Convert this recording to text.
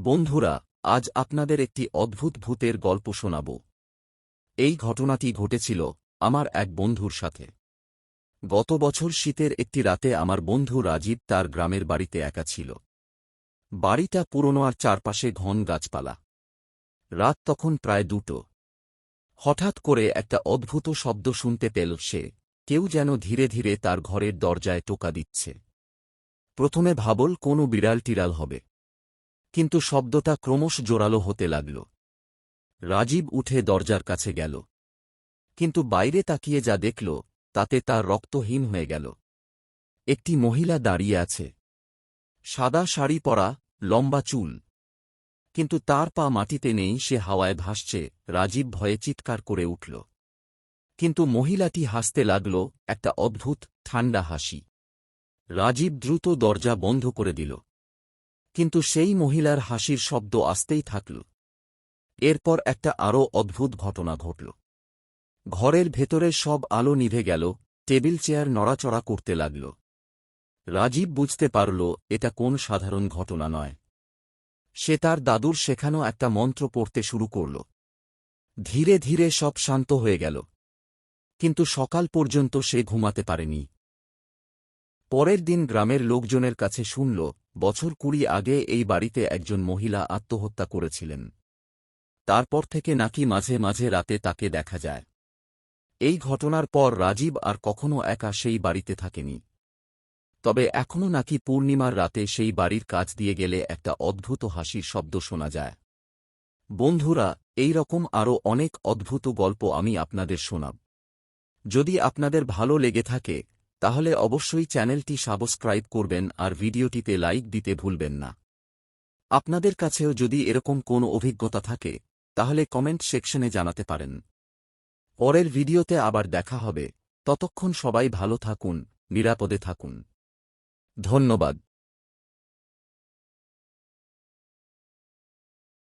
বন্ধুরা, আজ আপনাদের একটি অদ্ভুত ভূতের গল্প শোনাব। এই ঘটনাটি ঘটেছিল আমার এক বন্ধুর সাথে। গত বছর শীতের একটি রাতে আমার বন্ধু রাজীব তার গ্রামের বাড়িতে একা ছিল। বাড়িটা পুরনো আর চারপাশে ঘন গাছপালা। রাত তখন প্রায় দুটো। হঠাৎ করে একটা অদ্ভুত শব্দ শুনতে পেল সে, কেউ যেন ধীরে ধীরে তার ঘরের দরজায় টোকা দিচ্ছে। প্রথমে ভাবল কোনো বিড়াল টিড়াল হবে। কিন্তু শব্দটা ক্রমশ জোরালো হতে লাগল। রাজীব উঠে দরজার কাছে গেল। কিন্তু বাইরে তাকিয়ে যা দেখল, তাতে তার রক্তহীন হয়ে গেল। একটি মহিলা দাঁড়িয়ে আছে। সাদা শাড়ি পরা, লম্বা চুল। কিন্তু তার পা মাটিতে নেই, সে হাওয়ায় ভাসছে, রাজীব ভয়ে চিৎকার করে উঠল। কিন্তু মহিলাটি হাসতে লাগল, একটা অদ্ভুত ঠান্ডা হাসি। রাজীব দ্রুত দরজা বন্ধ করে দিল। কিন্তু সেই মহিলার হাসির শব্দ আসতেই থাকল। এরপর একটা আরও অদ্ভুত ঘটনা ঘটল। ঘরের ভেতরের সব আলো নিভে গেল, টেবিল চেয়ার নড়াচড়া করতে লাগল। রাজীব বুঝতে পারল, এটা কোন সাধারণ ঘটনা নয়। সে তার দাদুর শেখানো একটা মন্ত্র পড়তে শুরু করল। ধীরে ধীরে সব শান্ত হয়ে গেল। কিন্তু সকাল পর্যন্ত সে ঘুমাতে পারেনি। পরের দিন গ্রামের লোকজনের কাছে শুনল বছর কুড়ি আগে এই বাড়িতে একজন মহিলা আত্মহত্যা করেছিলেন। তারপর থেকে নাকি মাঝে মাঝে রাতে তাকে দেখা যায়। এই ঘটনার পর রাজীব আর কখনো একা সেই বাড়িতে থাকেনি। তবে এখনও নাকি পূর্ণিমার রাতে সেই বাড়ির কাজ দিয়ে গেলে একটা অদ্ভুত হাসির শব্দ শোনা যায়। বন্ধুরা, এই রকম আরও অনেক অদ্ভুত গল্প আমি আপনাদের শোনাব। যদি আপনাদের ভালো লেগে থাকে তাহলে অবশ্যই চ্যানেলটি সাবস্ক্রাইব করবেন আর ভিডিওটিতে লাইক দিতে ভুলবেন না। আপনাদের কাছেও যদি এরকম কোনো অভিজ্ঞতা থাকে, তাহলে কমেন্ট সেকশনে জানাতে পারেন। পরের ভিডিওতে আবার দেখা হবে। ততক্ষণ সবাই ভালো থাকুন, নিরাপদে থাকুন। ধন্যবাদ।